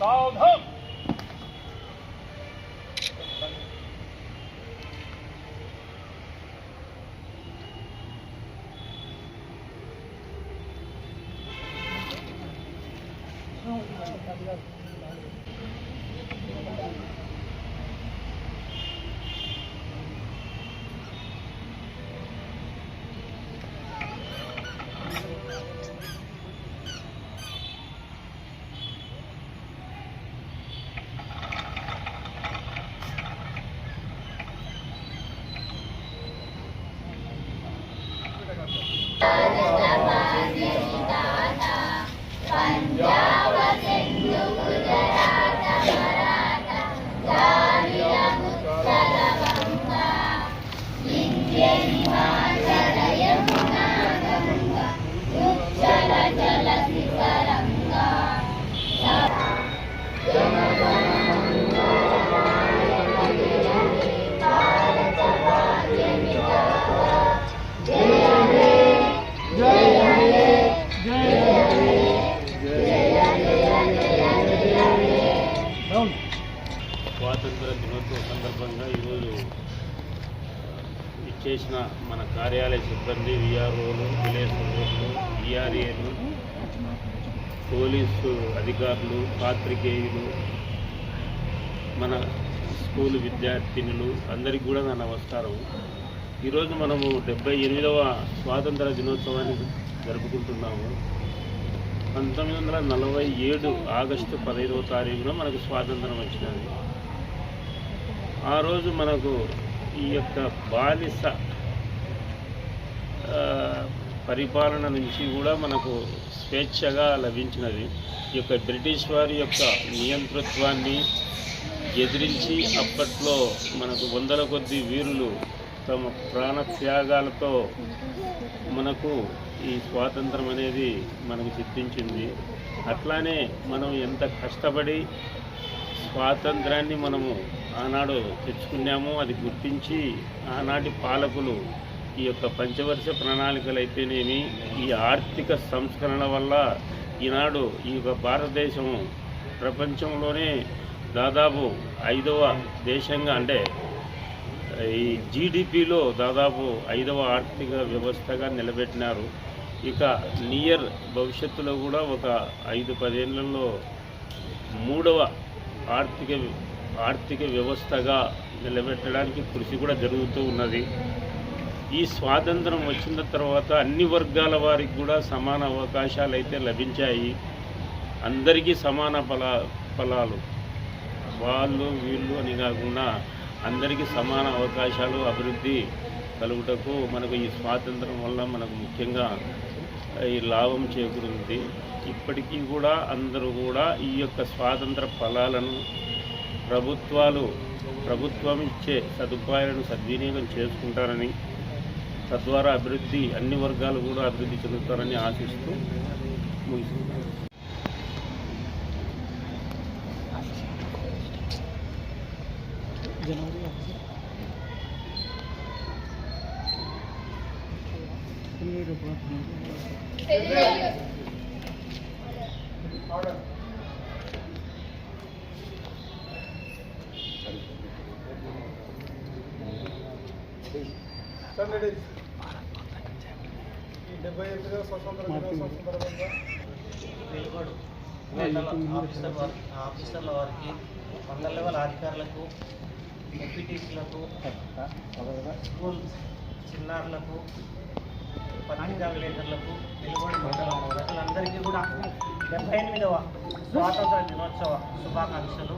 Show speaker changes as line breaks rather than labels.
సావధాన్
స్వాతంత్ర సందర్భంగా ఈరోజు ఇచ్చేసిన మన కార్యాలయ సిబ్బంది విఆర్ఓలు విలేజ్ సర్వర్లు ఈఆర్ఏలు పోలీసు అధికారులు పాత్రికేయులు మన స్కూల్ విద్యార్థినులు అందరికీ కూడా నా నమస్కారం. ఈరోజు మనము డెబ్బై ఎనిమిదవ స్వాతంత్ర దినోత్సవాన్ని జరుపుకుంటున్నాము. పంతొమ్మిది వందల నలభై ఏడు ఆగస్టు పదహైదవ తారీఖున మనకు స్వాతంత్రం వచ్చినది. ఆ రోజు మనకు ఈ యొక్క బాలిస పరిపాలన నుంచి కూడా మనకు స్వేచ్ఛగా లభించినది. ఈ యొక్క బ్రిటిష్ వారి యొక్క నియంతృత్వాన్ని ఎదిరించి అప్పట్లో మనకు వందల కొద్ది వీరులు తమ ప్రాణ త్యాగాలతో మనకు ఈ స్వాతంత్రం అనేది మనకు సిద్ధించింది. అట్లానే మనం ఎంత కష్టపడి స్వాతంత్రాన్ని మనము ఆనాడు తెచ్చుకున్నాము అది గుర్తించి ఆనాటి పాలకులు ఈ యొక్క పంచవర్ష ప్రణాళికలు అయితేనేమి ఈ ఆర్థిక సంస్కరణ వల్ల ఈనాడు ఈ యొక్క భారతదేశం ప్రపంచంలోనే దాదాపు ఐదవ దేశంగా అంటే ఈ జీడిపిలో దాదాపు ఐదవ ఆర్థిక వ్యవస్థగా నిలబెట్టినారు. ఇక నియర్ భవిష్యత్తులో కూడా ఒక ఐదు పదేళ్ళలో మూడవ ఆర్థిక ఆర్థిక వ్యవస్థగా నిలబెట్టడానికి కృషి కూడా జరుగుతూ ఉన్నది. ఈ స్వాతంత్రం వచ్చిన తర్వాత అన్ని వర్గాల వారికి కూడా సమాన అవకాశాలు అయితే లభించాయి. అందరికీ సమాన ఫల ఫలాలు. వాళ్ళు వీళ్ళు అని కాకుండా అందరికీ సమాన అవకాశాలు అభివృద్ధి కలుగుటకు మనకు ఈ స్వాతంత్రం వల్ల మనకు ముఖ్యంగా ఈ లాభం చేకూరింది. ఇప్పటికీ కూడా అందరూ కూడా ఈ యొక్క స్వాతంత్ర ఫలాలను ప్రభుత్వాలు ప్రభుత్వం ఇచ్చే సదుపాయాలను సద్వినియోగం చేసుకుంటారని తద్వారా అభివృద్ధి అన్ని వర్గాలు కూడా అభివృద్ధి చెందుతారని ఆశిస్తూ ముగిస్తున్నాను.
ఈ డెబ్బై ఎనిమిదవ స్వతంత్ర దినోత్సవం సందర్భంగా
వెలుగోడు ఆఫీసర్ వారి ఆఫీసర్ల వారికి మండల లెవెల్ అధికారులకు ఎంపీటీసీలకు స్కూల్ చిన్నారులకు పత్రికా విలేకరులకు వెలుగోడు మండలం ప్రజలందరికీ కూడా డెబ్బై ఎనిమిదవ స్వాతంత్ర దినోత్సవ శుభాకాంక్షలు.